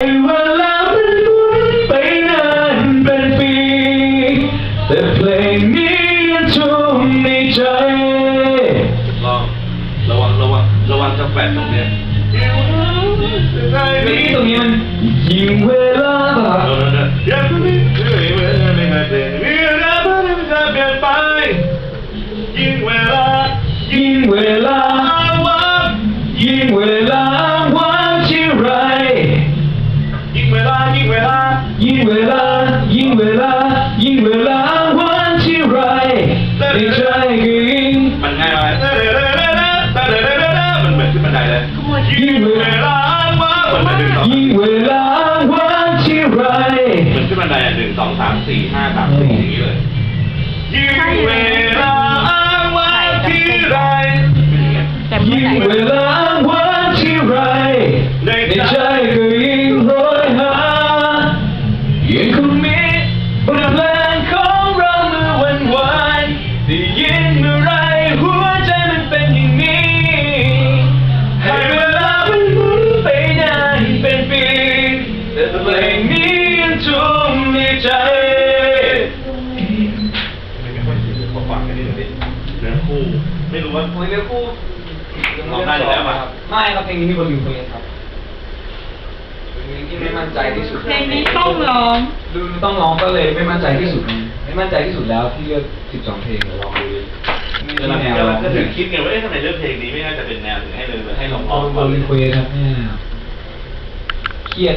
เวลามันหมุนไปนานเป็นปีแต่เพลงนี้ยังทุ่มในใจลองระวังระวังระวังจะแฝดตรงเนี้ย เวลา ยิ่งเวลา ยิ่งเวลาวันที่ไรในใจก็ยิ่งมันง่ายไหมมันเหมือนขึ้นบันไดเลยยิ่งเวเวลาลาว่าเหมือนหนึ่งสองยิ่งเวลาวันที่ไรเหมือนขึ้นบันไดอะหนึ่งสองสามสี่ห้าสามสี่อย่างนี้เลยยิ่งเวลาว่าที่ไรแต่เมื่อยิ่งไหร่เวลาวัน แต่เพลงนี้ยังทุ่มในใจไม่ค่อยชินขอฟังกันนิดนึงดิเนื้อคู่ ไม่รู้ว่าผมเลือคู่ร้องได้อยู่แล้วป่ะไม่ครับเพลงนี้มีคนอยู่คนเดียวครับเพลงที่ไม่มั่นใจที่สุดเพลงนี้ต้องร้องดูต้องร้องก็เลยไม่มั่นใจที่สุด ไม่มั่นใจที่สุดแล้วที่เลือก 12 เพลงเดี๋ยวลองดูกำลังใช่แนวร้องก็ถึงคิดไงว่าเอ๊ะทำไมเลือกเพลงนี้ไม่น่าจะเป็นแนวถึงให้เลยให้ลองลร้องก่อนนรีเควสครับเนี่ยเครียด